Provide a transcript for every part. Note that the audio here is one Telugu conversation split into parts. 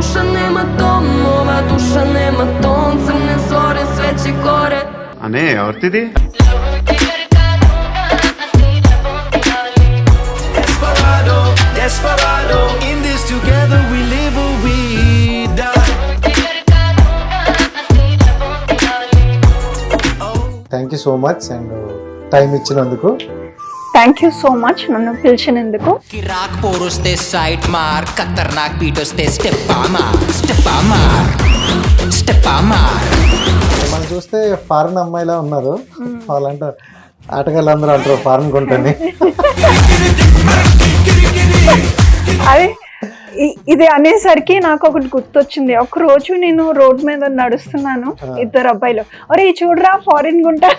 dusza nema tom, ova duša nema ton Crne zore, sveće gore అనే ఎవరిది Desperado, desperado. In this together we live or we die. Thank you so much and time ఇచ్చినందుకు థ్యాంక్ యూ సో మచ్ నన్ను పిలిచినందుకు. కిరాక్ పోరొస్తే సైడ్ మార్ ఖతర్నాక్ బీట్ వస్తే స్టెప్ మార్ స్టెప్ మార్ స్టెప్ మార్. మనం చూస్తే ఫారెన్ అమ్మాయిలా ఉన్నారు. వాళ్ళంటే ఆటగాళ్ళు అందరూ అంటారు ఫారెన్ కొంటని అదే ఇది అనేసరికి నాకు ఒకటి గుర్తొచ్చింది. ఒక రోజు నేను రోడ్ మీద నడుస్తున్నాను ఇద్దరు అబ్బాయిలు. ఒరే చూడరా ఫారిన్ గుంటా.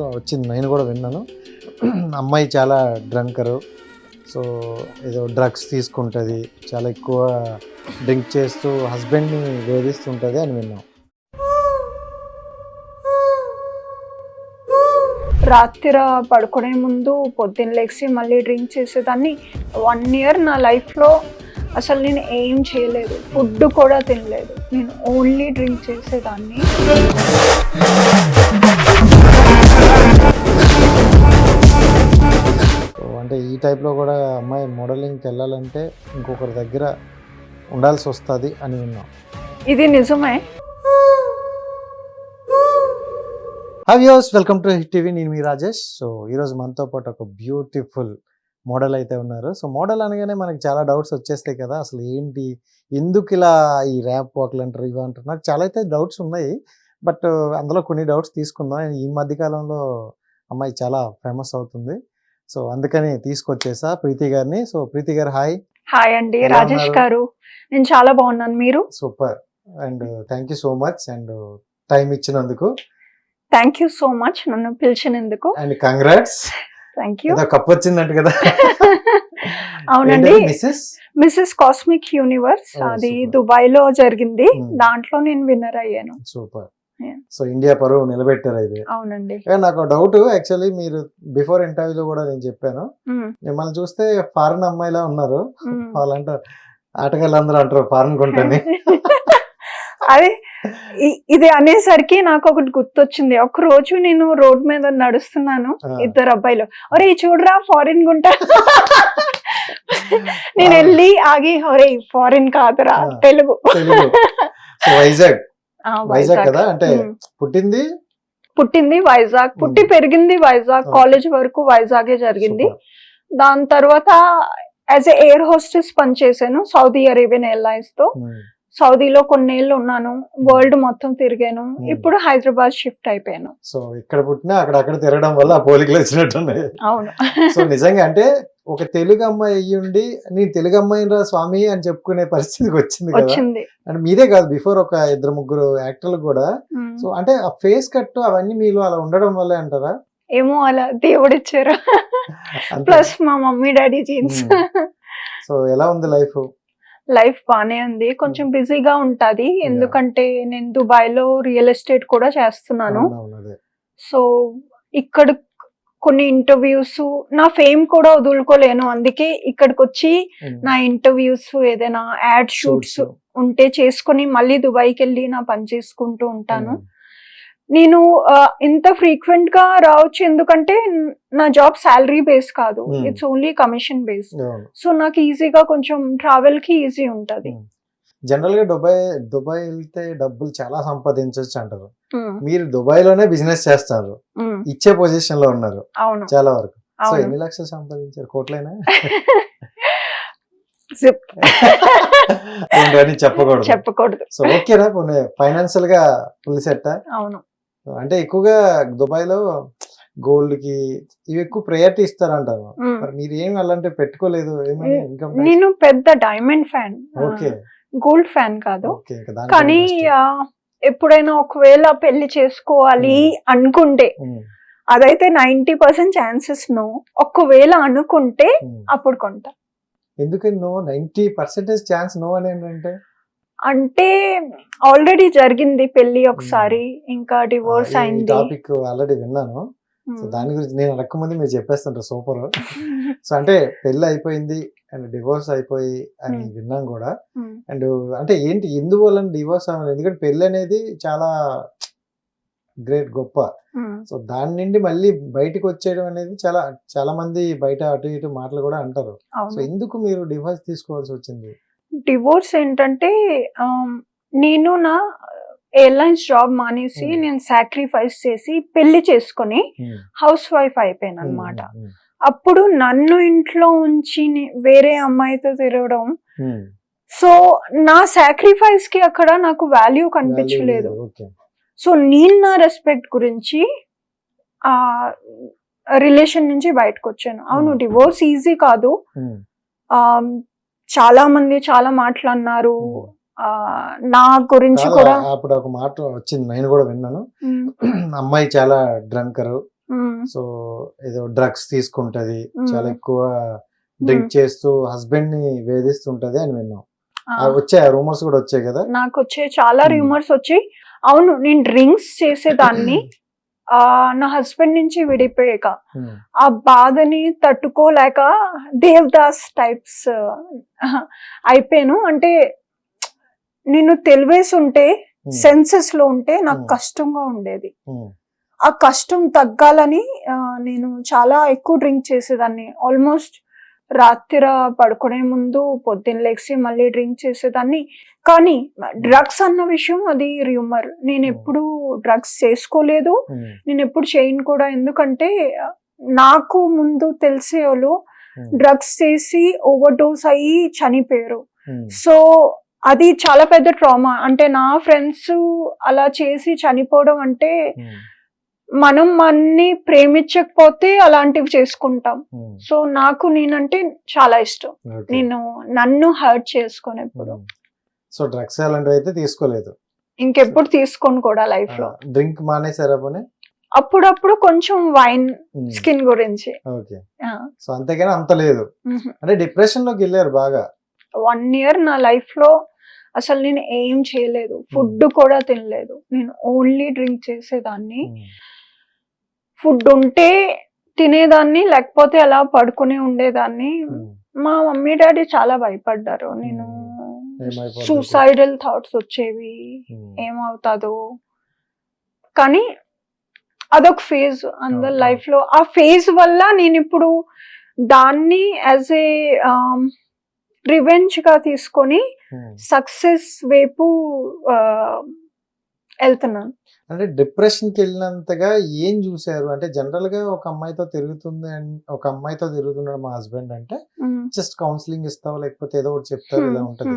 ఒక వచ్చింది. నేను కూడా విన్నాను. అమ్మాయి చాలా డ్రంకరు. సో ఏదో డ్రగ్స్ తీసుకుంటుంది. చాలా ఎక్కువ డ్రింక్ చేస్తూ హస్బెండ్ని వేధిస్తుంటుంది అని విన్నాం. రాత్రి పడుకునే ముందు పొద్దున్న లేచి మళ్ళీ డ్రింక్ చేసేదాన్ని. వన్ ఇయర్ నా లైఫ్లో అసలు నేను ఏం చేయలేదు. ఫుడ్ కూడా తినలేదు. నేను ఓన్లీ డ్రింక్ చేసేదాన్ని. అంటే ఈ టైప్లో కూడా అమ్మాయి మోడలింగ్కి వెళ్ళాలంటే ఇంకొకరి దగ్గర ఉండాల్సి వస్తుంది అని విన్నాం. ఇది నిజమే. హవ్యూస్ వెల్కమ్ టు హిట్ టీవీ నేను మీ రాజేష్. సో ఈరోజు మనతో పాటు ఒక బ్యూటిఫుల్ మోడల్ అయితే ఉన్నారు. సో మోడల్ అనగానే మనకి చాలా డౌట్స్ వచ్చేస్తాయి కదా. అసలు ఏంటి? ఎందుకు ఇలా ఈ ర్యాప్ వాక్లు అంటారు ఇవి అంటారు? నాకు చాలా అయితే డౌట్స్ ఉన్నాయి. బట్ అందులో కొన్ని డౌట్స్ తీసుకుందాం. ఈ మధ్య కాలంలో అమ్మాయి చాలా ఫేమస్ అవుతుంది. సో అందుకని తీసుకొచ్చేసా ప్రీతి గారిని. సో ప్రీతి గారు హాయ్. హాయ్ అండి. ఎలా రాజేష్ ఉన్నారు? గారు నేను చాలా బాగున్నాను. మీరు? Super. And thank you so much. And time ఇచ్చినందుకు. Thank you so much. నన్ను పిలిచినందుకు. And congrats. థ్యాంక్ యూ ఏదో కప్ వచ్చిందంట కదా. అవునండి. Mrs Mrs cosmic universe Oh, అది super. దుబాయ్లో జరిగింది. Hmm. దాంట్లో నేను విన్నర్ అయ్యాను. సూపర్. సో ఇండియా పరువు నిలబెట్టారు అయితే. అవునండి. నాకు డౌట్ యాక్చువల్లీ మీరు బిఫోర్ ఇంటర్వ్యూలో కూడా నేను చెప్పాను. మిమ్మల్ని చూస్తే ఫారెన్ అమ్మాయిలా ఉన్నారు. వాళ్ళంటారు ఆటగాళ్ళు అందరూ అంటారు ఫారెన్ కొంటని అదే ఇది అనేసరికి నాకు ఒకటి గుర్తొచ్చింది. ఒక రోజు నేను రోడ్ మీద నడుస్తున్నాను. ఇద్దరు అబ్బాయిలు. ఒరే చూడరా ఫారిన్ గుంటా నేను వెళ్ళి ఆగి ఒరే ఫారిన్ కాదురా. తెలుగు. వైజాగ్. వైజాగ్ కదా అంటే. పుట్టింది పుట్టింది వైజాగ్ పుట్టి. పెరిగింది వైజాగ్. కాలేజ్ వరకు వైజాగే జరిగింది. దాని తర్వాత యాజ్ ఎయిర్ హోస్టెస్ పనిచేశాను సౌదీ అరేబియన్ ఎయిర్లైన్స్తో. సౌదీలో కొన్నేళ్ళు ఉన్నాను వరల్డ్ మొత్తం తిరిగాను. ఇప్పుడు హైదరాబాద్ షిఫ్ట్ అయిపోయాను సో ఇక్కడ పుట్టినా అక్కడ అక్కడ తిరగడం వల్ల పోలికలు వచ్చినట్టున్నాయి అవును సో నిజంగా అంటే ఒక తెలుగు అమ్మాయి అయ్యి ఉండి నేను తెలుగు అమ్మాయిని రా స్వామి అని చెప్పుకునే పరిస్థితికి వచ్చింది కదా. వచ్చింది. అండ్ మీరే కాదు బిఫోర్ ఒక ఇద్దరు ముగ్గురు యాక్టర్లు కూడా. సో అంటే ఆ ఫేస్ కట్ అవన్నీ మీలో అలా ఉండడం వల్లే అంటారా? ఏమో అలా దేవుడు ఇచ్చారు. ప్లస్ మా మమ్మీ డాడీ జీన్స్. సో ఎలా ఉంది లైఫ్? లైఫ్ బానే ఉంది. కొంచెం. బిజీగా ఉంటది. ఎందుకంటే నేను దుబాయ్లో రియల్ ఎస్టేట్ కూడా చేస్తున్నాను. సో ఇక్కడ కొన్ని ఇంటర్వ్యూస్ నా ఫేమ్ కూడా వదులుకోలేను అందుకే ఇక్కడికి వచ్చి Hmm. నా ఇంటర్వ్యూస్ ఏదైనా యాడ్ షూట్స్ ఉంటే చేసుకొని మళ్ళీ దుబాయ్కి వెళ్ళి నా పని చేసుకుంటూ ఉంటాను Hmm. నేను ఇంత ఫ్రీక్వెంట్గా రావచ్చు ఎందుకంటే న- జాబ్ శాలరీ బేస్ కాదు. It's only commission base so నాకు ఈజీగా కొంచెం ట్రావెల్కి ఈజీ ఉంటది Hmm. జనరల్గా దుబాయ్ దుబాయ్ వెళ్తే డబ్బులు చాలా సంపాదించవచ్చు అంటారు. మీరు దుబాయ్లోనే బిజినెస్ చేస్తారు. ఇచ్చే పొజిషన్లో ఉన్నారు చాలా వరకు. సో ఎన్ని లక్షలు సంపాదించారు? కోట్లైనా? చెప్పకూడదు. చెప్పకూడదు. సో ఓకేనా? పోనీ ఫైనాన్షియల్గా ఫుల్ సెట్ అవును. అంటే ఎక్కువగా దుబాయ్లో గోల్డ్కి ఇవి ఎక్కువ ప్రయారిటీ ఇస్తారంటారు. మరి ఏం అలాంటి పెట్టుకోలేదు? నేను పెద్ద diamond fan. Okay. Gold fan కాదు. కానీ ఎప్పుడైనా ఒకవేళ పెళ్ళి చేసుకోవాలి అనుకుంటే అదైతే నైన్టీ పర్సెంట్ ఛాన్సెస్ నో. ఒకవేళ అనుకుంటే. అప్పుడు కొంటా. ఎందుకని no? Ninety percentage chance no అని ఏంటంటే? అంటే ఆల్రెడీ జరిగింది పెళ్ళి ఒకసారి ఇంకా డివోర్స్ అయింది. టాపిక్ ఆల్రెడీ విన్నాను. సో దాని గురించి నేను అడగకముందు మీరు చెప్పేస్తుంటారు సూపర్. సో అంటే పెళ్ళి అయిపోయింది అండ్ డివోర్స్ అయిపోయి అని. విన్నాం కూడా. అండ్ అంటే ఏంటి ఎందువల్ల డివోర్స్ అవ్వాలి ఎందుకంటే పెళ్ళి అనేది చాలా గ్రేట్ గొప్ప. సో దాని నుండి మళ్ళీ బయటకు వచ్చేయడం అనేది చాలా చాలా మంది బయట అటు ఇటు మాటలు కూడా అంటారు. సో ఎందుకు మీరు డివోర్స్ తీసుకోవాల్సి వచ్చింది? డివోర్స్ ఏంటంటే నేను నా ఎయిర్లైన్స్ జాబ్ మానేసి Hmm. నేను సాక్రిఫైస్ చేసి పెళ్ళి చేసుకొని Hmm. హౌస్ వైఫ్ అయిపోయాను అనమాట Hmm. అప్పుడు నన్ను ఇంట్లో ఉంచి వేరే అమ్మాయితో తిరగడం Hmm. సో నా సాక్రిఫైస్కి అక్కడ నాకు వాల్యూ కనిపించలేదు సో నేను నా రెస్పెక్ట్ గురించి ఆ రిలేషన్ నుంచి బయటకు వచ్చాను అవును Hmm. డివోర్స్ ఈజీ కాదు Hmm. ఆ చాలా మంది చాలా మాట్లాడినారు Hmm. నా గురించి కూడా అప్పుడు ఒక మాట వచ్చింది నేను కూడా విన్నాను. అమ్మాయి చాలా డ్రంకరు. సో ఏదో డ్రగ్స్ తీసుకుంటది. చాలా ఎక్కువ డ్రింక్ చేస్తూ హస్బెండ్ని వేధిస్తుంటది అని విన్నాం. వచ్చాయి రూమర్స్ కూడా వచ్చాయి కదా? నాకు వచ్చే చాలా. రూమర్స్ వచ్చాయి. అవును నేను డ్రింక్స్ చేసేదాన్ని ఆ నా హస్బెండ్ నుంచి విడిపోయాక. ఆ బాధని తట్టుకోలేక దేవదాస్ టైప్స్ అయిపోయాను. అంటే నేను తెలివేసి ఉంటే. సెన్సెస్లో ఉంటే నాకు. కష్టంగా ఉండేది. ఆ కష్టం తగ్గాలని నేను చాలా ఎక్కువ డ్రింక్ చేసేదాన్ని ఆల్మోస్ట్ రాత్రి పడుకునే ముందు పొద్దున్న లేచి మళ్ళీ డ్రింక్ చేసేదాన్ని కానీ డ్రగ్స్ అన్న విషయం అది రూమర్ నేను ఎప్పుడు డ్రగ్స్ చేసుకోలేదు. నేను ఎప్పుడు చేయను కూడా ఎందుకంటే నాకు ముందు తెలిసే వాళ్ళు. డ్రగ్స్ చేసి ఓవర్ డోస్ అయ్యి చనిపోయారు. సో అది చాలా పెద్ద ట్రామా అంటే నా ఫ్రెండ్స్ అలా చేసి చనిపోవడం అంటే Hmm. మనం మన్ని ప్రేమించకపోతే అలాంటివి చేసుకుంటాం. Hmm. సో నాకు నేనంటే చాలా ఇష్టం. నేను నన్ను హర్ట్ చేసుకోను ఎప్పుడు Hmm. సో డ్రగ్స్ అలాంటివి అయితే తీసుకోలేదు. ఇంకెప్పుడు తీసుకోను కూడా లైఫ్లో డ్రింక్ మానేసారా పోనీ? అప్పుడప్పుడు కొంచెం వైన్. స్కిన్ గురించి. ఓకే సో అంతేగాని అంత లేదు. అంటే డిప్రెషన్లోకి వెళ్ళారు బాగా. వన్ ఇయర్ నా లైఫ్లో అసలు నేను ఏం చేయలేదు ఫుడ్ కూడా తినలేదు నేను ఓన్లీ డ్రింక్ చేసేదాన్ని. ఫుడ్ ఉంటే తినేదాన్ని లేకపోతే అలా పడుకుని ఉండేదాన్ని. మా మమ్మీ డాడీ చాలా భయపడ్డారు నేను. సూసైడల్ థాట్స్ వచ్చేవి. ఏమవుతాదో కానీ అదొక ఫేజ్ అందరి Okay. లైఫ్లో ఆ ఫేజ్ వల్ల నేను ఇప్పుడు దాన్ని యాజ్ ఏ రివెంజ్గా తీసుకొని Hmm. సక్సెస్ వైపు ఆ, వెళ్తున్నాను. అంటే డిప్రెషన్కి వెళ్ళినంతగా ఏం చూసారు అంటే జనరల్గా ఒక అమ్మాయితో తిరుగుతుంది ఒక అమ్మాయితో తిరుగుతున్నాడు మా హస్బెండ్ అంటే జస్ట్ కౌన్సిలింగ్ ఇస్తావు? లేకపోతే ఏదో ఒకటి చెప్తారు ఇలా ఉమ్, ఉంటది.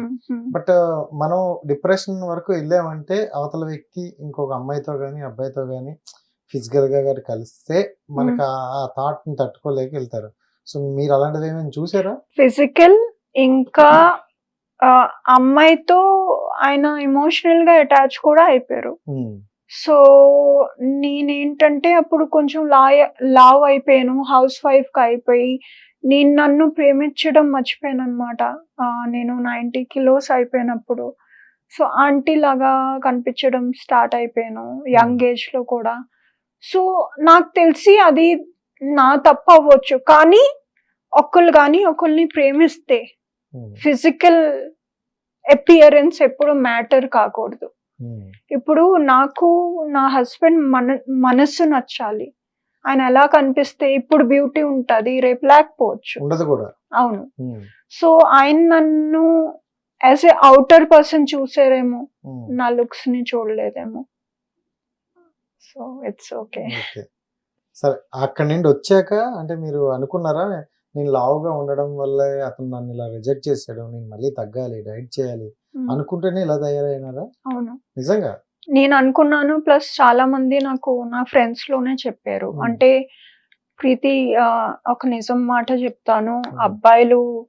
బట్ మనం డిప్రెషన్ వరకు వెళ్ళామంటే అవతల వ్యక్తి ఇంకొక అమ్మాయితో కానీ అబ్బాయితో కానీ ఫిజికల్గా కానీ కలిస్తే మనకు ఆ- ఆ థాట్ని తట్టుకోలేక వెళ్తారు. సో మీరు అలాంటిది ఏమైనా చూసారా? ఫిజికల్ ఇంకా అమ్మాయితో ఆయన ఎమోషనల్గా అటాచ్ కూడా అయిపోయారు. సో నేనేంటంటే అప్పుడు కొంచెం లాయ లావ్ అయిపోయాను హౌస్ వైఫ్గా అయిపోయి నేను నన్ను ప్రేమించడం మర్చిపోయాను అనమాట నేను నైంటీ కిలోస్ అయిపోయినప్పుడు. సో ఆంటీ లాగా కనిపించడం స్టార్ట్ అయిపోయాను యంగ్ ఏజ్లో కూడా. సో నాకు తెలిసి అది నా తప్పు అవ్వచ్చు. కానీ ఒకళ్ళు కానీ ఒకరిని ప్రేమిస్తే ఫిజికల్ అపియరెన్స్ ఎప్పుడు మ్యాటర్ కాకూడదు. ఉమ్, ఇప్పుడు నాకు నా హస్బెండ్ మన మనస్సు నచ్చాలి. ఆయన ఎలా కనిపిస్తే ఇప్పుడు బ్యూటీ ఉంటుంది రేపు లేకపోవచ్చు. ఉండదు కూడా. అవును. ఉమ్, సో ఆయన నన్ను యాజ్ ఏ అవుటర్ పర్సన్ చూసారేమో. నా లుక్స్ని చూడలేదేమో. So it's okay. ఓకే. సరే అక్కడి నుండి వచ్చాక అంటే మీరు అనుకున్నారా? నేను లావుగా ఉండడం వల్ల అతను నన్ను ఇలా రిజెక్ట్ చేశాడు నేను మళ్ళీ తగ్గాలి డైట్ చేయాలి అనుకుంటేనే ఇలా తయారైనారా? అవును. నిజంగా? నేను అనుకున్నాను ప్లస్ చాలా మంది నాకు నా ఫ్రెండ్స్లోనే చెప్పారు. అంటే ప్రీతి ఒక నిజం మాట చెప్తాను. అబ్బాయిలు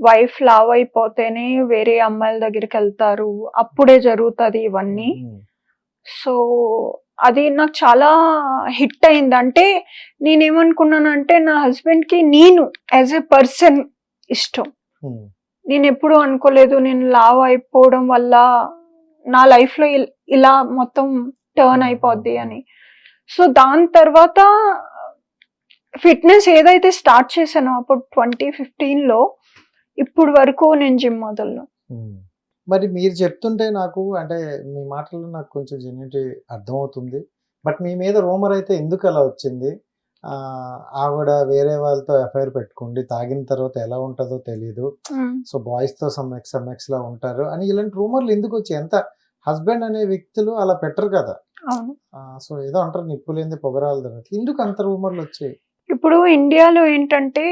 వైఫ్ లావ్ అయిపోతేనే వేరే అమ్మాయిల దగ్గరికి వెళ్తారు. అప్పుడే జరుగుతుంది ఇవన్నీ. సో అది నాకు చాలా హిట్ అయింది. అంటే నేనేమనుకున్నానంటే నా హస్బెండ్కి నేను యాజ్ ఎ పర్సన్ ఇష్టం. నేను ఎప్పుడూ అనుకోలేదు నేను లావ్ అయిపోవడం వల్ల నా లైఫ్లో ఇల్- మొత్తం టర్న్ అయిపోద్ది అని. సో దాని తర్వాత ఫిట్నెస్ ఏదైతే స్టార్ట్ చేశానో అప్పుడు ట్వంటీ ఫిఫ్టీన్లో ఇప్పుడు వరకు నేను జిమ్ మొదలు. మరి మీరు చెప్తుంటే నాకు అంటే మీ మాటల్లో నాకు కొంచెం జెన్యునిటీ అర్థమవుతుంది. బట్ మీ మీద రూమర్ అయితే ఎందుకు అలా వచ్చింది? ఆ, ఆవిడ వేరే వాళ్ళతో ఎఫ్ఐఆర్ పెట్టుకోండి తాగిన తర్వాత ఎలా ఉంటుందో తెలియదు సో బాయ్స్తో సమ్ ఎక్స్ సమ్ ఎక్స్ లా ఉంటారు అని ఇలాంటి రూమర్లు ఎందుకు వచ్చాయి? ఎంత హస్బెండ్ అనే వ్యక్తులు అలా పెట్టరు కదా? సో ఏదో అంటారు నిప్పు లేని పొగరాలు తర్వాత ఎందుకు అంత రూమర్లు వచ్చాయి? ఇప్పుడు ఇండియాలో ఏంటంటే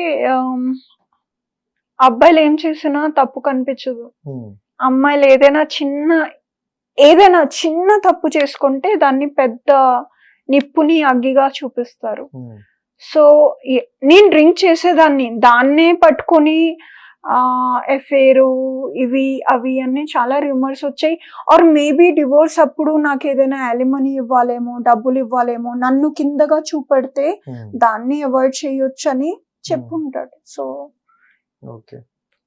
అబ్బాయిలు ఏం చేసినా తప్పు కనిపించదు. అమ్మాయిలు ఏదైనా చిన్న ఏదైనా చిన్న తప్పు చేసుకుంటే దాన్ని పెద్ద నిప్పుని అగ్గిగా చూపిస్తారు. సో నేను డ్రింక్ చేసేదాన్ని. దాన్నే పట్టుకొని ఎఫేరు ఇవి అవి అన్ని చాలా రూమర్స్ వచ్చాయి. ఆర్ మేబీ డివోర్స్ అప్పుడు నాకు ఏదైనా అలిమనీ ఇవ్వాలేమో డబ్బులు ఇవ్వాలేమో నన్ను కిందగా చూపెడితే దాన్ని అవాయిడ్ చేయొచ్చు అని చెప్పుంటాడు. So okay.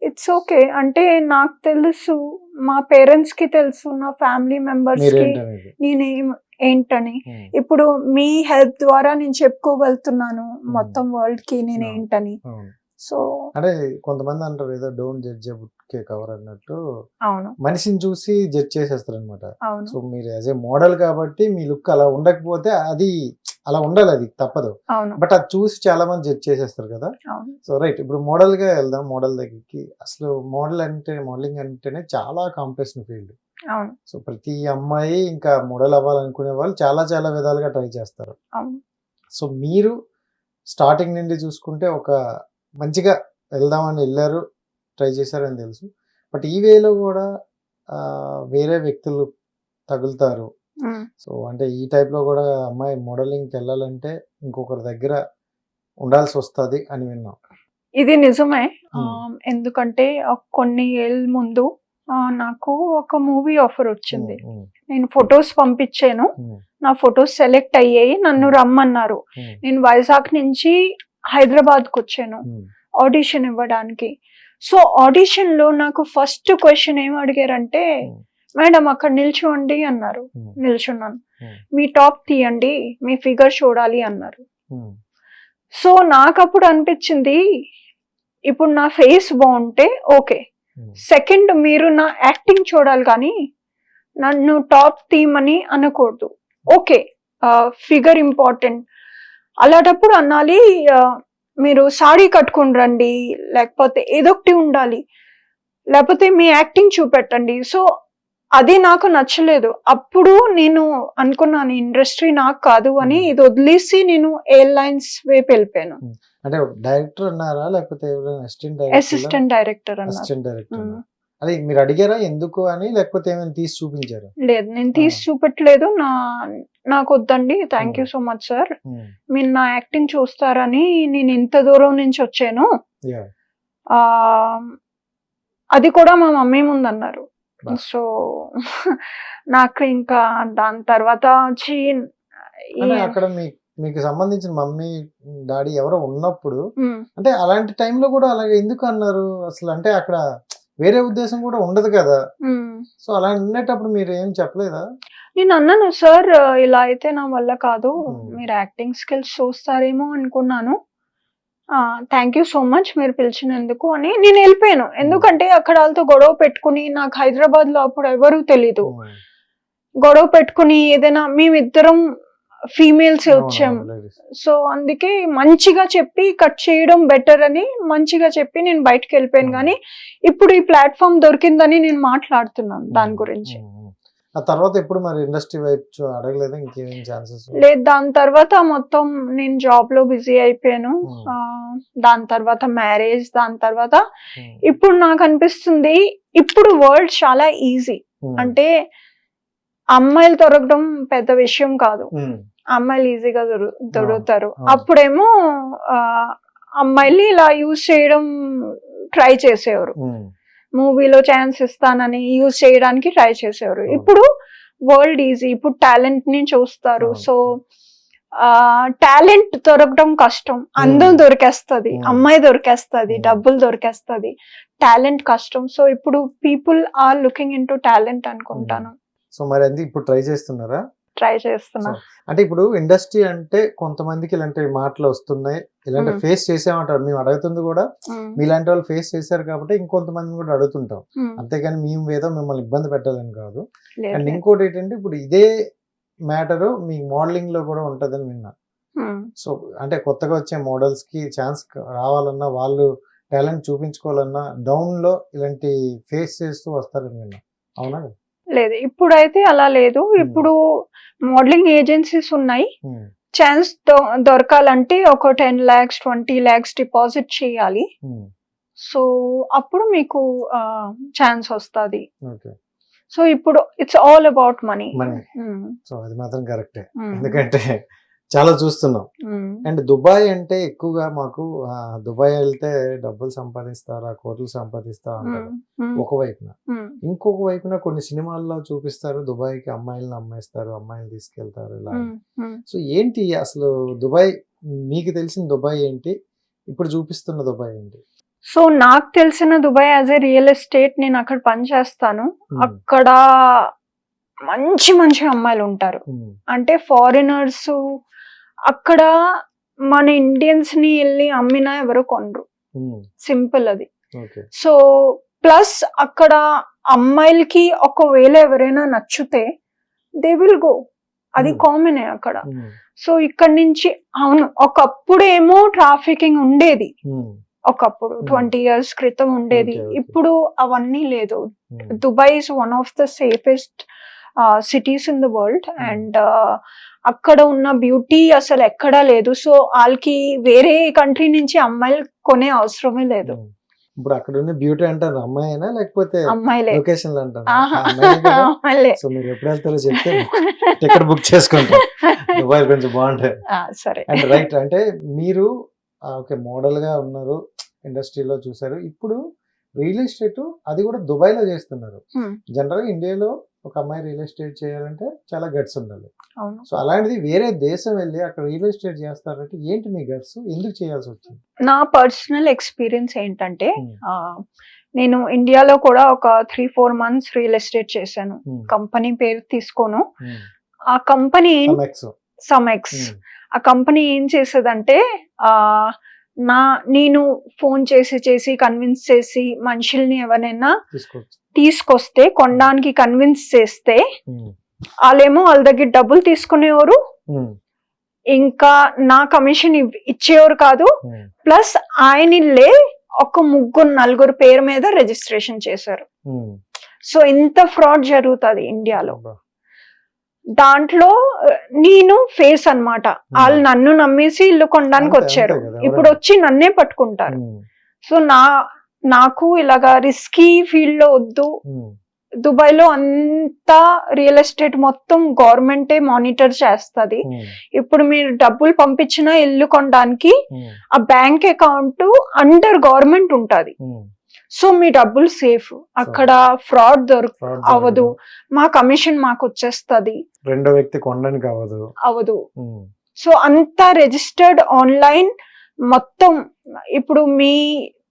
ఇట్స్ ఓకే అంటే నాకు తెలుసు మా పేరెంట్స్కి తెలుసు నా ఫ్యామిలీ మెంబర్స్కి నేనేం ఏంటని. ఉమ్, ఇప్పుడు మీ హెల్ప్ ద్వారా నేను చెప్పుకోగలుగుతున్నాను మొత్తం వరల్డ్కి నేను Hmm. ఏంటని అవును సో అంటే కొంతమంది అంటారు ఏదో డోంట్ జడ్జ్ బుక్ కవర్ అన్నట్టు. అవును. మనిషిని చూసి జడ్జ్ చేసేస్తారు అనమాట సో మీరు యాజ్ ఏ మోడల్ కాబట్టి మీ లుక్ అలా ఉండకపోతే అది అలా ఉండాలి అది తప్పదు. బట్ అది చూసి చాలా మంది జడ్జ్ చేసేస్తారు కదా. సో రైట్ ఇప్పుడు మోడల్గా వెళ్దాం మోడల్ దగ్గరికి. అసలు మోడల్ అంటే మోడలింగ్ అంటేనే చాలా కాంపిటీషన్ ఫీల్డ్. సో ప్రతి అమ్మాయి ఇంకా మోడల్ అవ్వాలనుకునే వాళ్ళు చాలా చాలా విధాలుగా ట్రై చేస్తారు. సో మీరు స్టార్టింగ్ నుండి చూసుకుంటే ఒక మంచిగా వెళ్దామని వెళ్ళారు ట్రై చేశారని తెలుసు. బట్ ఈ వేలో కూడా వేరే వ్యక్తులు తగులుతారు. సో అంటే ఈ type లో కూడా అమ్మాయి మోడలింగ్కి వెళ్ళాలంటే ఇంకొకరి దగ్గర ఉండాల్సి వస్తుంది అని విన్నాం. ఇది నిజమే. ఎందుకంటే కొన్ని ఏళ్ళ ముందు నాకు ఒక మూవీ ఆఫర్ వచ్చింది. నేను ఫొటోస్ పంపించాను. నా ఫొటోస్ సెలెక్ట్ అయ్యాయి. నన్ను రమ్మన్నారు. నేను వైజాగ్ నుంచి హైదరాబాద్కి వచ్చాను ఆడిషన్ ఇవ్వడానికి. సో ఆడిషన్లో నాకు ఫస్ట్ క్వశ్చన్ ఏం అడిగారంటే Hmm. మేడం అక్కడ నిల్చోండి అన్నారు. ఉమ్, నిల్చున్నాను. Hmm. మీ టాప్ తీయండి మీ ఫిగర్ చూడాలి అన్నారు. సో నాకు అప్పుడు అనిపించింది ఇప్పుడు నా ఫేస్ బాగుంటే ఓకే. సెకండ్ మీరు నా యాక్టింగ్ చూడాలి కానీ నన్ను టాప్ తీయమని అనకూడదు. Okay figure important. అలాంటప్పుడు అనాలి ఆ, మీరు సాడీ కట్టుకుని రండి లేకపోతే ఏదొకటి ఉండాలి లేకపోతే మీ యాక్టింగ్ చూపెట్టండి. సో అది నాకు నచ్చలేదు. అప్పుడు నేను అనుకున్నాను ఇండస్ట్రీ నాకు కాదు అని ఇది వదిలేసి నేను ఎయిర్లైన్స్ వైపు వెళ్ళిపోయాను. అంటే డైరెక్టర్ అన్నారా లేకపోతే అసిస్టెంట్ డైరెక్టర్? Assistant director. అది మీరు అడిగారా ఎందుకు అని లేకపోతే ఏమైనా తీసి చూపించారా? లేదు నేను తీసి చూపెట్టలేదు. నా నాకు వద్దండి thank you so much sir మీరు నా యాక్టింగ్ చూస్తారని నేను ఇంత దూరం నుంచి వచ్చాను. అది కూడా మా మమ్మీ ముందు అన్నారు. సో నాకు ఇంకా దాని తర్వాత వచ్చి అక్కడ మీకు సంబంధించిన మమ్మీ డాడీ ఎవరో ఉన్నప్పుడు ఉమ్, అంటే అలాంటి టైంలో కూడా అలాగే ఎందుకు అన్నారు? అసలు అంటే అక్కడ వేరే ఉద్దేశం కూడా ఉండదు కదా. ఉమ్. సో అలా ఉండేటప్పుడు మీరు ఏం చెప్పలేదా? నేను అన్నాను సార్ ఇలా అయితే నా వల్ల కాదు. మీరు యాక్టింగ్ స్కిల్స్ చూస్తారేమో అనుకున్నాను. థ్యాంక్ యూ సో మచ్ మీరు పిలిచినందుకు అని నేను వెళ్ళిపోయాను. ఎందుకంటే అక్కడ వాళ్ళతో గొడవ పెట్టుకుని నాకు హైదరాబాద్లో అప్పుడు ఎవరూ తెలీదు. గొడవ పెట్టుకుని ఏదైనా మేమిద్దరం ఫీమేల్స్ వచ్చాం అవును, ladies. సో అందుకే మంచిగా చెప్పి కట్ చేయడం బెటర్ అని మంచిగా చెప్పి నేను బయటకు వెళ్ళిపోయాను. కానీ ఇప్పుడు ఈ ప్లాట్ఫామ్ దొరికిందని నేను మాట్లాడుతున్నాను దాని గురించి. ఆ తర్వాత ఎప్పుడు మరి ఇండస్ట్రీ వైపు అడగలేదా ఇంకేం ఛాన్సెస్ లేదు దాని తర్వాత మొత్తం నేను జాబ్లో బిజీ అయిపోయాను. Hmm. దాని తర్వాత మ్యారేజ్ దాని తర్వాత ఇప్పుడు నాకు అనిపిస్తుంది ఇప్పుడు వరల్డ్ చాలా ఈజీ అంటే అమ్మాయిలు దొరకడం పెద్ద విషయం కాదు. అమ్మాయిలు ఈజీగా దొరు దొరుకుతారు. అప్పుడేమో అమ్మాయిల్ని ఇలా యూజ్ చేయడం ట్రై చేసేవారు. మూవీలో ఛాన్స్ ఇస్తానని యూజ్ చేయడానికి ట్రై చేసేవారు. ఇప్పుడు వరల్డ్ ఈజీ ఇప్పుడు టాలెంట్ని చూస్తారు. సో టాలెంట్ దొరకడం కష్టం అందం. దొరికేస్తది. అమ్మాయి దొరికేస్తది. డబ్బులు దొరికేస్తది టాలెంట్ కష్టం సో ఇప్పుడు people are looking into talent అనుకుంటాను సో మరి అది ఇప్పుడు ట్రై చేస్తున్నారా ట్రై చేస్తున్నా. అంటే ఇప్పుడు ఇండస్ట్రీ అంటే కొంతమందికి ఇలాంటి మాటలు వస్తున్నాయి. ఇలాంటి. ఫేస్ చేసామంటారు. మేము అడుగుతుంది కూడా మీలాంటి వాళ్ళు ఫేస్ చేశారు కాబట్టి ఇంకొంతమంది కూడా అడుగుతుంటాం. అంతేగాని మేము ఏదో మిమ్మల్ని ఇబ్బంది పెట్టాలని కాదు. అండ్. ఇంకోటి ఏంటంటే ఇప్పుడు ఇదే మ్యాటర్ మీ మోడలింగ్లో కూడా ఉంటదని విన్నా. సో అంటే కొత్తగా వచ్చే మోడల్స్కి ఛాన్స్ రావాలన్నా వాళ్ళు టాలెంట్ చూపించుకోవాలన్నా డౌన్లో ఇలాంటి ఫేస్ చేస్తూ వస్తారని విన్నా. అవునా? లేదు. ఇప్పుడైతే అలా లేదు. ఇప్పుడు మోడలింగ్ ఏజెన్సీస్ ఉన్నాయి. ఉమ్, ఛాన్స్ దొరకాలంటే ఒక ten lakhs twenty lakhs deposit చేయాలి. ఉమ్, సో అప్పుడు మీకు ఛాన్స్ వస్తుంది. సో ఇప్పుడు it's all about money. Money. So అది మాత్రం కరెక్టే. ఎందుకంటే చాలా చూస్తున్నాం. అండ్ దుబాయ్ అంటే ఎక్కువగా మాకు దుబాయ్ వెళ్తే డబ్బులు సంపాదిస్తారు కోట్లు సంపాదిస్తా Hmm. ఒక వైపున ఇంకొక వైపున కొన్ని సినిమాల్లో చూపిస్తారు దుబాయ్కి అమ్మాయిలను అమ్మేస్తారు అమ్మాయిలు తీసుకెళ్తారు ఇలా. సో ఏంటి అసలు దుబాయ్ మీకు తెలిసిన దుబాయ్ ఏంటి? ఇప్పుడు చూపిస్తున్న దుబాయ్ ఏంటి? సో నాకు తెలిసిన Dubai as a real estate నేను అక్కడ పని చేస్తాను. ఉమ్, అక్కడ మంచి మంచి అమ్మాయిలు ఉంటారు. అంటే ఫారినర్స్ అక్కడ మన ఇండియన్స్ని వెళ్ళి అమ్మినా ఎవరు కొనరు. సింపుల్ అది. ఓకే సో ప్లస్ అక్కడ అమ్మాయిలకి ఒకవేళ ఎవరైనా నచ్చితే దే విల్ గో అది Hmm. కామనే అక్కడ. ఉమ్, సో ఇక్కడ నుంచి అవును ఒకప్పుడు ఏమో ట్రాఫికింగ్ ఉండేది ఒకప్పుడు Hmm. ట్వంటీ ఇయర్స్ క్రితం ఉండేది. ఇప్పుడు అవన్నీ లేదు. Dubai is one of the safest cities in the world Hmm. And అక్కడ ఉన్న బ్యూటీ అసలు ఎక్కడా లేదు. సో వాళ్ళకి వేరే కంట్రీ నుంచి అమ్మాయిలు కొనే అవసరమే లేదు. ఉమ్. ఇప్పుడు అక్కడ ఉన్న బ్యూటీ అంటారు అమ్మాయినా లేకపోతే అమ్మాయిలే? అమ్మాయిలే సో మీరు ఎప్పుడు వెళ్తారో చెప్తే టికెట్ బుక్ చేసుకుంటాం. దుబాయ్ కొంచెం బాగుంటాయి ఆ, సరే. అండ్ రైట్ అంటే మీరు ఓకే మోడల్గా ఉన్నారు ఇండస్ట్రీలో చూసారు ఇప్పుడు రియల్ ఎస్టేట్ అది కూడా దుబాయ్లో చేస్తున్నారు. Hmm. జనరల్గా ఇండియాలో ఒక అమ్మాయి రియల్ ఎస్టేట్ చేయాలంటే చాలా గట్స్ ఉండాలి అవును సో అలాంటిది వేరే దేశం వెళ్ళి అక్కడ రియల్ ఎస్టేట్ చేస్తారంటే ఏంటి మీ గట్స్ ఎందుకు చేయాల్సి వచ్చింది నా పర్సనల్ ఎక్స్పీరియన్స్ ఏంటంటే Hmm. నేను ఇండియాలో కూడా ఒక three four months real estate చేశాను Hmm. కంపెనీ పేరు తీసుకోను Hmm. ఆ కంపెనీ. సమెక్స్. ఆ కంపెనీ ఏం చేసేదంటే ఆ నా నేను ఫోన్ చేసి చేసి కన్విన్స్ చేసి మనుషుల్ని ఎవరైనా తీసుకొస్తే కొనడానికి కన్విన్స్ చేస్తే. వాళ్ళేమో వాళ్ళ దగ్గర డబ్బులు తీసుకునేవారు. ఇంకా నా కమిషన్ ఇచ్చేవారు కాదు. ప్లస్ ఆయనలే ఒక ముగ్గురు నలుగురు పేరు మీద రిజిస్ట్రేషన్ చేశారు. సో ఇంత ఫ్రాడ్ జరుగుతుంది ఇండియాలో. దాంట్లో నేను ఫేస్ అన్నమాట వాళ్ళు నన్ను నమ్మేసి ఇల్లు కొనడానికి వచ్చారు ఇప్పుడు వచ్చి నన్నే పట్టుకుంటారు Hmm. సో నా నాకు ఇలాగా రిస్కీ ఫీల్డ్లో వద్దు Hmm. దుబాయ్లో అంతా రియల్ ఎస్టేట్ మొత్తం గవర్నమెంటే మానిటర్ చేస్తది Hmm. ఇప్పుడు మీరు డబ్బులు పంపించిన ఇల్లు కొనడానికి Hmm. ఆ బ్యాంక్ అకౌంట్ అండర్ గవర్నమెంట్ ఉంటది Hmm. సో మీ డబ్బులు సేఫ్ అక్కడ ఫ్రాడ్ దొరక జరగదు. మా కమిషన్ మాకు వచ్చేస్తది రెండో వ్యక్తి కొనడానికి అవ్వదు Hmm. సో అంతా రిజిస్టర్డ్ ఆన్లైన్ మొత్తం ఇప్పుడు మీ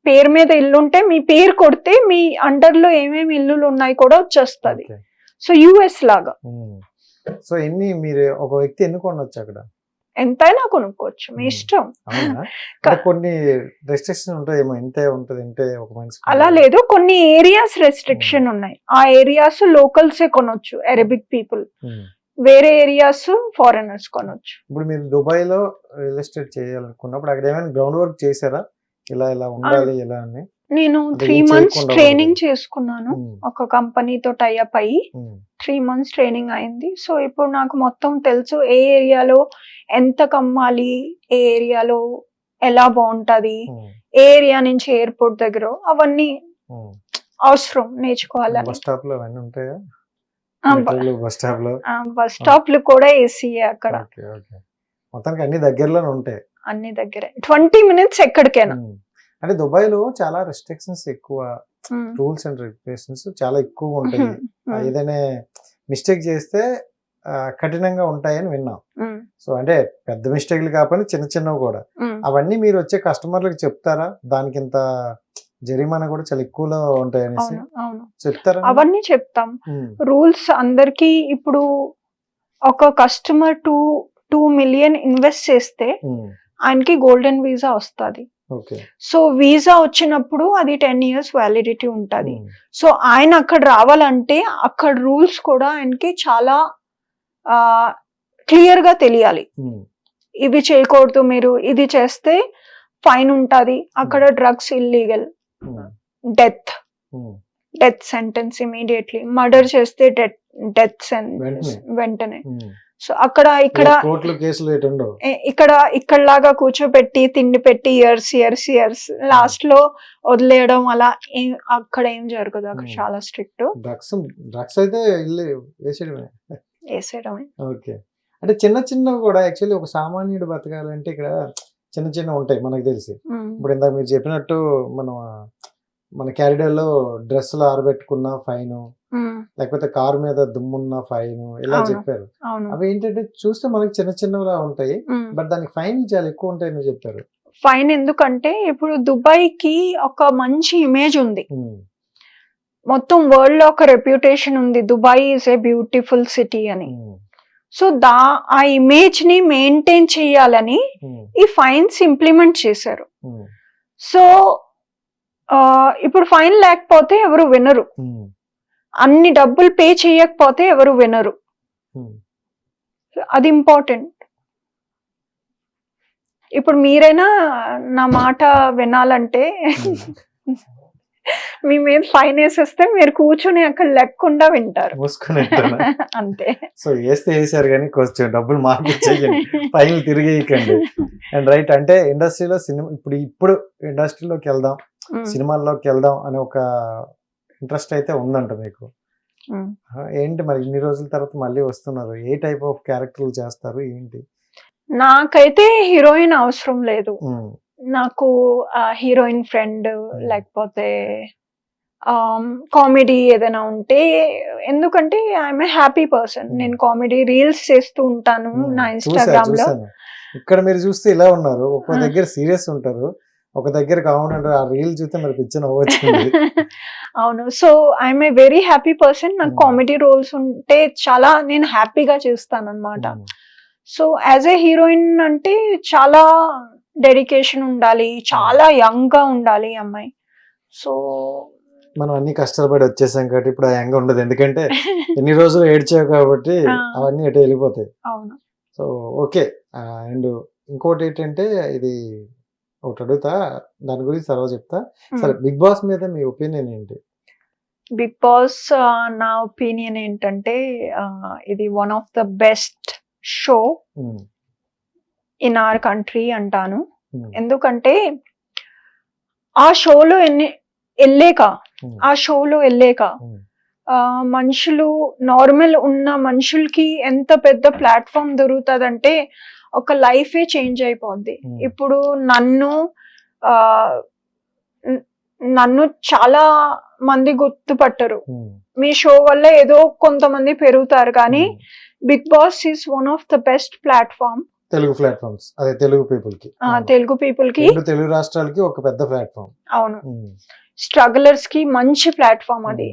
పేరు మీద ఇల్లు ఉంటే మీ పేరు కొడితే మీ అండర్లో ఏమేమి ఇల్లులు ఉన్నాయి కూడా వచ్చేస్తుంది. సో యుఎస్ లాగా. సో ఎన్ని మీరు ఒక వ్యక్తి ఎన్ని కొనవచ్చు అక్కడ ఎంతైనా కొనుక్కోవచ్చు మీ. ఇష్టం. కొన్ని రెస్ట్రిక్షన్ ఉంటాయి ఏమో ఇంతే ఉంటది ఇంతే ఒక మనిషి అలా లేదు. కొన్ని ఏరియాస్ రెస్ట్రిక్షన్ ఉన్నాయి. ఆ ఏరియాస్ లోకల్సే కొనొచ్చు అరబిక్ పీపుల్ వేరే ఏరియాస్ ఫారినర్స్ కొనొచ్చు. ఇప్పుడు మీరు దుబాయ్లో రియల్ ఎస్టేట్ చేయాలనుకున్నప్పుడు అక్కడ ఏమైనా గ్రౌండ్ వర్క్ చేశారా? ఇలా ఇలా ఉండాలి ఇలా అని? నేను త్రీ మంత్స్ ట్రైనింగ్. చేసుకున్నాను. ఒక కంపెనీతో టైఅప్ అయ్యి. త్రీ మంత్స్ ట్రైనింగ్ అయింది సో ఇప్పుడు నాకు మొత్తం తెలుసు ఏ ఏరియాలో ఎంత కమ్మాలి ఏ ఏరియాలో ఎలా బాగుంటది. ఏ ఏరియా నుంచి ఎయిర్పోర్ట్ దగ్గర అవన్నీ. అవసరం నేర్చుకోవాలని బస్ స్టాప్లో అవన్నీ ఉంటాయా బస్ స్టాప్ కూడా ఏసీయే అక్కడ మొత్తానికి అన్ని దగ్గరలోనే ఉంటాయి అన్ని దగ్గరే ట్వంటీ మినిట్స్ ఎక్కడికైనా. అంటే దుబాయ్లో చాలా రెస్ట్రిక్షన్స్ ఎక్కువ. రూల్స్ అండ్ రెగ్యులేషన్స్ చాలా ఎక్కువ ఉంటాయి. ఏదైనా మిస్టేక్ చేస్తే కఠినంగా ఉంటాయని విన్నాం. సో అంటే పెద్ద మిస్టేక్లు కాకపోయినా చిన్న చిన్నవి కూడా. అవన్నీ మీరు వచ్చే కస్టమర్లకు చెప్తారా? దానికి ఇంత జరిమానా కూడా చాలా ఎక్కువలో ఉంటాయి అనేసి అవును. అవును. చెప్తారా? అవన్నీ చెప్తాం. రూల్స్ అందరికి ఇప్పుడు ఒక customer two two million invest చేస్తే ఆయనకి గోల్డెన్ వీసా వస్తుంది. సో వీసా వచ్చినప్పుడు అది టెన్ ఇయర్స్ వ్యాలిడిటీ ఉంటుంది. సో ఆయన అక్కడ రావాలంటే అక్కడ రూల్స్ కూడా ఆయనకి చాలా క్లియర్గా తెలియాలి. ఉమ్, ఇవి చేయకూడదు మీరు ఇది చేస్తే ఫైన్ ఉంటది. అక్కడ drugs illegal death death sentence immediately murder చేస్తే డెత్ డెత్ సెంటెన్స్ వెంటనే. సో అక్కడ ఇక్కడ ఇక్కడ ఇక్కడ లాగా కూర్చోబెట్టి తిండి పెట్టి ఇయర్స్ ఇయర్స్ ఇయర్స్ లాస్ట్లో వదిలేయడం అలా అక్కడ ఏం జరగదు అక్కడ. చాలా స్ట్రిక్ట్. డ్రగ్స్ డ్రగ్స్ అయితే వేసేయడమే. వేసేయడమే. ఓకే. అంటే చిన్న చిన్నవి కూడా యాక్చువల్లీ ఒక సామాన్యుడు బతకాలంటే ఇక్కడ చిన్న చిన్న ఉంటాయి మనకు తెలిసి. ఇప్పుడు ఇందాక మీరు చెప్పినట్టు మనం మన క్యారిడర్లో డ్రెస్సులు ఆరబెట్టుకున్న ఫైన్. లేకపోతే కారు మీద దుమ్మున్న ఫైన్ ఇలా. చెప్పారు. అవి ఏంటంటే చూస్తే మనకి చిన్న చిన్నవిలా ఉంటాయి. బట్ దానికి ఫైన్ చాలా ఎక్కువ ఉంటాయని చెప్పారు. ఫైన్ ఎందుకంటే ఇప్పుడు దుబాయ్కి ఒక మంచి ఇమేజ్ ఉంది. మొత్తం వరల్డ్లో ఒక రెప్యుటేషన్ ఉంది Dubai is a beautiful city అని. సో దా ఆ ఇమేజ్ని మెయింటైన్ చేయాలని ఈ ఫైన్స్ ఇంప్లిమెంట్ చేశారు. సో ఇప్పుడు ఫైన్ లేకపోతే ఎవరు వినరు. అన్ని డబ్బులు పే చేయకపోతే ఎవరు వినరు. అది ఇంపార్టెంట్. ఇప్పుడు మీరైనా నా మాట వినాలంటే మీ మీద ఫైన్ వేసేస్తే మీరు కూర్చొని అక్కడ లెక్కకుండా వింటారు. అంతే. సో వేస్తే వేసారు కానీ కొంచెం డబ్బులు మార్కెట్ చేయండి ఫైనల్ తిరిగేయకండి. అండ్ రైట్ అంటే ఇండస్ట్రీలో సినిమా ఇప్పుడు ఇప్పుడు ఇండస్ట్రీలోకి వెళ్దాం. సినిమాల్లోకి వెళ్దాం అనే ఒక ఇంట్రెస్ట్ అయితే ఉందంట మీకు. ఏంటి మరి ఇన్ని రోజుల తర్వాత మళ్ళీ వస్తున్నారు? ఏ టైప్ ఆఫ్ క్యారెక్టర్లు చేస్తారు? ఏంటి? నాకైతే హీరోయిన్ అవసరం లేదు. నాకు హీరోయిన్ ఫ్రెండ్ లేకపోతే కామెడీ ఏదైనా ఉంటే ఎందుకంటే ఐఎమ్ ఏ హ్యాపీ పర్సన్. నేను కామెడీ రీల్స్ చేస్తూ ఉంటాను నా ఇన్స్టాగ్రామ్లో. ఇక్కడ మీరు చూస్తే ఇలా ఉన్నారు. ఒక ఆ. దగ్గర సీరియస్ ఉంటారు. ఒక దగ్గర ఉంటారు ఆ రీల్ చూస్తే మరి పిచ్చిన వచ్చింది. అవును. So I'm a very happy person నాకు Hmm. కామెడీ రోల్స్ ఉంటే చాలా నేను హ్యాపీగా చేస్తాను అనమాట um, so as a heroine అంటే చాలా డెడికేషన్ ఉండాలి చాలా యంగ్గా ఉండాలి అమ్మాయి. సో మనం అన్ని కష్టపడి వచ్చేసాం కాబట్టి ఇప్పుడు ఆ యంగ్ ఉండదు. ఎందుకంటే ఎన్ని రోజులు ఏడ్చావు కాబట్టి. అవన్నీ ఎటు వెళ్ళిపోతాయి. అవును. So okay. అండ్ ఇంకోటి ఏంటంటే ఇది ఒకటి అడుగుతా దాని గురించి తర్వాత చెప్తా. సరే బిగ్ బాస్ మీద మీ ఒపీనియన్ ఏంటి? బిగ్ బాస్ నా ఒపీనియన్ ఏంటంటే ఇది one of the best show in our country అంటాను. ఎందుకంటే ఆ షోలో ఎన్ని వెళ్ళాక ఆ షోలో వెళ్ళాక మనుషులు నార్మల్ ఉన్న మనుషులకి ఎంత పెద్ద ప్లాట్ఫామ్ దొరుకుతుందంటే ఒక లైఫే చేంజ్ అయిపోద్ది. Hmm. ఇప్పుడు నన్ను నన్ను చాలా మంది గుర్తుపట్టరు. ఉమ్, మీ షో వల్ల ఏదో కొంతమంది పెరుగుతారు కానీ ఉమ్. Big boss is one of the best platform. Telugu platforms అదే తెలుగు పీపుల్కి. తెలుగు పీపుల్కి తెలుగు రాష్ట్రాలకి ఒక పెద్ద ప్లాట్ఫామ్. అవును. స్ట్రగులర్స్కి మంచి ప్లాట్ఫామ్ అది.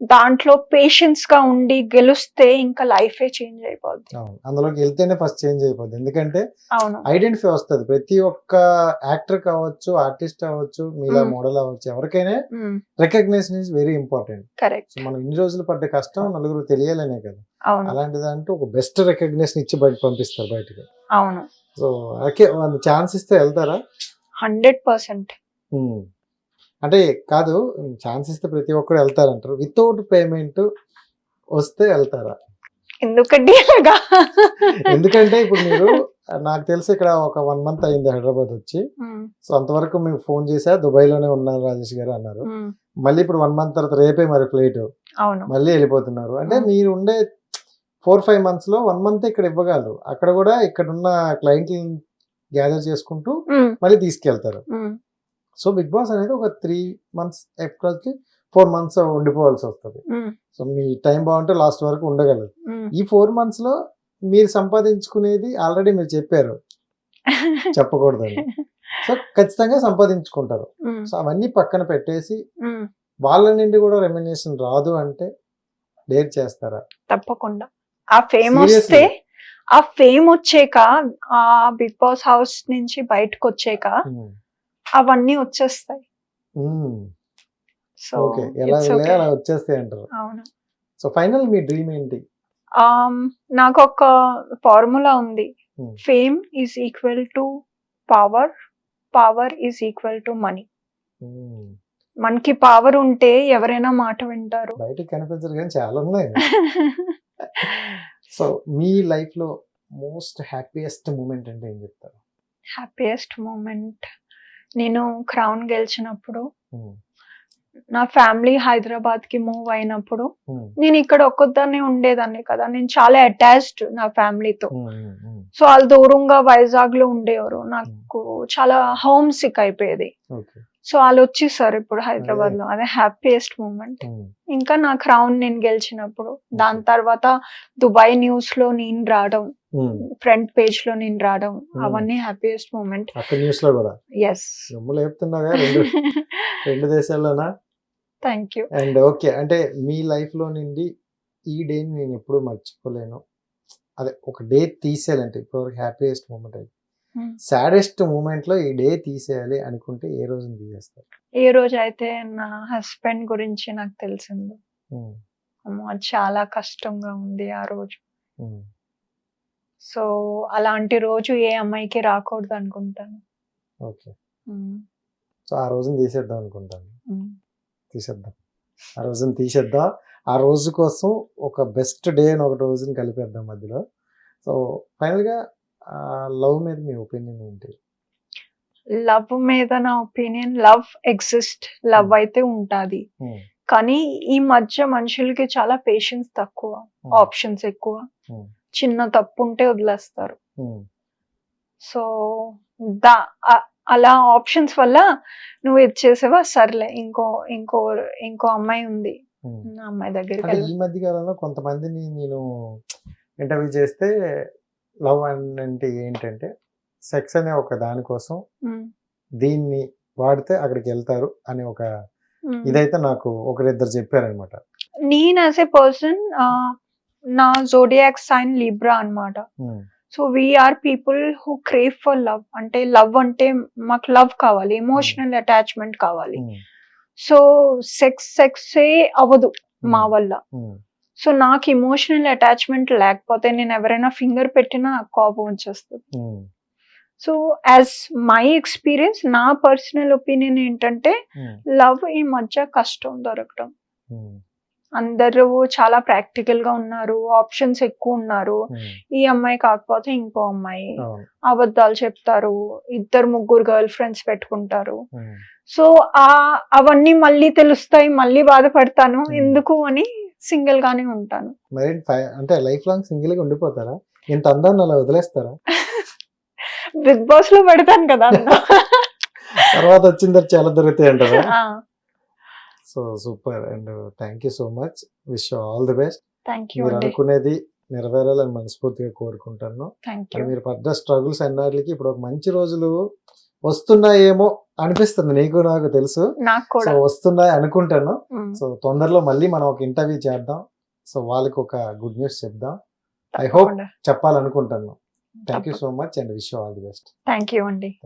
దాంట్లో పేషెన్స్గా ఉండి గెలుస్తే ఇంకా లైఫే చేంజ్ అయిపోద్ది. అందులోకి వెళ్తేనే ఫస్ట్ చేంజ్ అయిపోద్ది. ఎందుకంటే అవును. ఐడెంటిఫై వస్తుంది. ప్రతి ఒక్క యాక్టర్ కావచ్చు ఆర్టిస్ట్ అవ్వచ్చు మీలా. మోడల్ అవ్వచ్చు ఎవరికైనా recognition is very important correct మనం ఇన్ని రోజులు పడ్డ కష్టం నలుగురు తెలియాలనే కదా. అవును. అలాంటి దాంట్లో ఒక బెస్ట్ రికగ్నేషన్ ఇచ్చి బయట పంపిస్తారు బయటకి. అవును. సో ఓకే ఛాన్స్ ఇస్తే వెళ్తారా? Hundred percent. అంటే కాదు ఛాన్స్ ఇస్తే ప్రతి ఒక్కరు వెళ్తారంటారు. వితౌట్ పేమెంట్ వస్తే వెళ్తారా? ఎందుకంటే ఇప్పుడు మీరు నాకు తెలిసి ఇక్కడ ఒక వన్ మంత్ అయింది హైదరాబాద్ వచ్చి. సో అంతవరకు మీకు ఫోన్ చేసా దుబాయ్లోనే ఉన్నారు రాజేష్ గారు అన్నారు. మళ్ళీ ఇప్పుడు వన్ మంత్ తర్వాత రేపే మరి ఫ్లైట్. మళ్ళీ వెళ్ళిపోతున్నారు. అంటే. మీరు ఉండే ఫోర్ ఫైవ్ మంత్స్లో వన్ మంత్ ఇక్కడ ఇవ్వగలరు. అక్కడ కూడా ఇక్కడ ఉన్న క్లయింట్లు గ్యాదర్ చేసుకుంటూ మళ్ళీ తీసుకెళ్తారు. సో బిగ్ బాస్ అనేది ఒక త్రీ మంత్స్ ఎప్పటికి ఫోర్ మంత్స్ ఉండిపోవాల్సి వస్తుంది. సో మీ టైం బాగుంటే లాస్ట్ వరకు ఉండగలరు. ఈ ఫోర్ మంత్స్లో మీరు సంపాదించుకునేది ఆల్రెడీ మీరు చెప్పారు. చెప్పకూడదని. సో ఖచ్చితంగా సంపాదించుకుంటారు. సో అవన్నీ పక్కన పెట్టేసి వాళ్ళ నుండి కూడా రెమ్యునేషన్ రాదు అంటే డేర్ చేస్తారా? తప్పకుండా. ఆ ఫేమ్? వస్తే ఆ ఫేమ్ వచ్చాక ఆ బిగ్ బాస్ హౌస్ నుంచి బయటకు వచ్చాక. అవన్నీ వచ్చేస్తాయి. So okay. ఎలా. అలా వచ్చేస్తాయి అంటారు. అవును. సో ఫైనల్ మీ డ్రీమ్ ఏంటి? నాకు ఒక ఫార్ములా ఉంది. Fame is equal to power. Power is equal to money. మనకి పవర్ ఉంటే ఎవరైనా మాట వింటారు. బయటికి కనిపించరు కానీ చాలా ఉన్నాయి. సో మీ లైఫ్లో మోస్ట్ హ్యాపీయెస్ట్ మూమెంట్ అంటే ఏం చెప్తారు? హ్యాపీయెస్ట్ మూమెంట్ నేను క్రౌన్ గెలిచినప్పుడు. నా ఫ్యామిలీ హైదరాబాద్కి మూవ్ అయినప్పుడు. నేను ఇక్కడ ఒక్కదాన్ని ఉండేదాన్ని కదా నేను చాలా అటాచ్డ్ నా ఫ్యామిలీతో. సో వాళ్ళు దూరంగా వైజాగ్లో ఉండేవారు నాకు చాలా హోమ్ సిక్ అయిపోయేది సో వాళ్ళు వచ్చేసారు ఇప్పుడు హైదరాబాద్లో అదే హ్యాపీయెస్ట్ మూమెంట్ ఉమ్. ఇంకా నా క్రౌన్ నేను గెలిచినప్పుడు దాని తర్వాత దుబాయ్ న్యూస్లో నేను రావడం. ఫ్రంట్ పేజ్లో నేను రావడం అవన్నీ హ్యాపీయెస్ట్ మూమెంట్ న్యూస్లో కూడా? ఎస్ రెండు రెండు దేశాల్లోనా? థ్యాంక్ యూ అండ్ ఓకే అంటే మీ లైఫ్లో నుండి ఈ డేని నేను ఎప్పుడూ మర్చిపోలేను. అదే ఒక డే తీసేయాలంటే ఇప్పుడు హ్యాపీయెస్ట్ మూమెంట్ Hmm. సాడెస్ట్ మూమెంట్లో ఈ డే తీసేయాలి అనుకుంటే ఏ రోజున తీసేస్తారు? ఏ రోజు అయితే నా హస్బెండ్ గురించి నాకు తెలిసిందో. చాలా కష్టంగా ఉంది ఆ రోజు. సో అలాంటి రోజు ఏ అమ్మాయికి రాకూడదు అనుకుంటాను. ఓకే. సో ఆ రోజున తీసేద్దాం అనుకుంటాను. తీసేద్దాం. ఆ రోజున తీసేద్దాం. ఆ రోజు కోసం ఒక బెస్ట్ డే అని ఒక రోజుని కలిపేద్దాం మధ్యలో. సో ఫైనల్గా లవ్ మీద మీ ఒపీనియన్ ఏంటి లవ్ మీద నా opinion love exist love Hmm. అయితే ఉంటది Hmm. కానీ ఈ మధ్య మనుషులకి చాలా పేషెన్స్ తక్కువ Hmm. ఆప్షన్స్ ఎక్కువ. చిన్న తప్పు ఉంటే వదిలేస్తారు. సో దా అలా ఆప్షన్స్ వల్ల నువ్వు ఇది చేసావా సర్లే ఇంకో ఇంకో ఇంకో అమ్మాయి ఉంది అమ్మాయి వెళ్ళి ఈ మధ్య కాలంలో కొంతమందిని నేను ఇంటర్వ్యూ చేస్తే లవ్ అంటే ఏంటంటే సెక్స్ అనే ఒక దానికోసం దీన్ని వాడితే అక్కడికి వెళ్తారు అనే ఒక. ఇదైతే నాకు ఒకరిద్దరు చెప్పారనమాట. నేను యాజ్ ఎ పర్సన్ నా జోడియాక్ సైన్ లిబ్రా అన్నమాట. So we are people who crave for love అంటే లవ్ అంటే మాకు లవ్ కావాలి ఎమోషనల్ అటాచ్మెంట్ కావాలి. సో సెక్స్ సెక్సే అవ్వదు మా వల్ల. సో నాకు ఎమోషనల్ అటాచ్మెంట్ లేకపోతే నేను ఎవరైనా ఫింగర్ పెట్టినా నాకు కోపం వచ్చేస్తుంది. సో యాజ్ మై ఎక్స్పీరియన్స్ నా పర్సనల్ ఒపీనియన్ ఏంటంటే లవ్ ఈ మధ్య కష్టం దొరకడం అందరూ చాలా ప్రాక్టికల్గా ఉన్నారు ఆప్షన్స్ ఎక్కువ ఉన్నారు. ఈ అమ్మాయి కాకపోతే ఇంకో అమ్మాయి. అబద్ధాలు చెప్తారు ఇద్దరు ముగ్గురు గర్ల్ ఫ్రెండ్స్ పెట్టుకుంటారు. సో ఆ అవన్నీ మళ్ళీ తెలుస్తాయి మళ్ళీ బాధపడతాను. Hmm. ఎందుకు అని సింగిల్ గానే ఉంటాను. మరి ఫై- అంటే లైఫ్ లాంగ్ సింగిల్గా ఉండిపోతారా? ఇంత అందాన్ని అలా వదిలేస్తారా? బిగ్ బాస్లో పెడతాను కదా తర్వాత వచ్చిన తర్వాత చాలా దొరుకుతాయి అంటారా? So super. And thank you so much. Wish all the best. Thank you మీరు అనుకునేది నెరవేరాలని మనస్ఫూర్తిగా కోరుకుంటాను. మీరు పడ్డ స్ట్రగుల్స్ అన్నిటికి ఇప్పుడు ఒక మంచి రోజులు వస్తున్నాయేమో అనిపిస్తుంది. నీకు నాకు తెలుసు. సో వస్తున్నాయి అనుకుంటాను. సో తొందరలో మళ్ళీ మనం ఒక ఇంటర్వ్యూ చేద్దాం. సో వాళ్ళకి ఒక గుడ్ న్యూస్ చెప్దాం. I hope చెప్పాలనుకుంటాను thank you so much and wish all the best. Thank you అండి.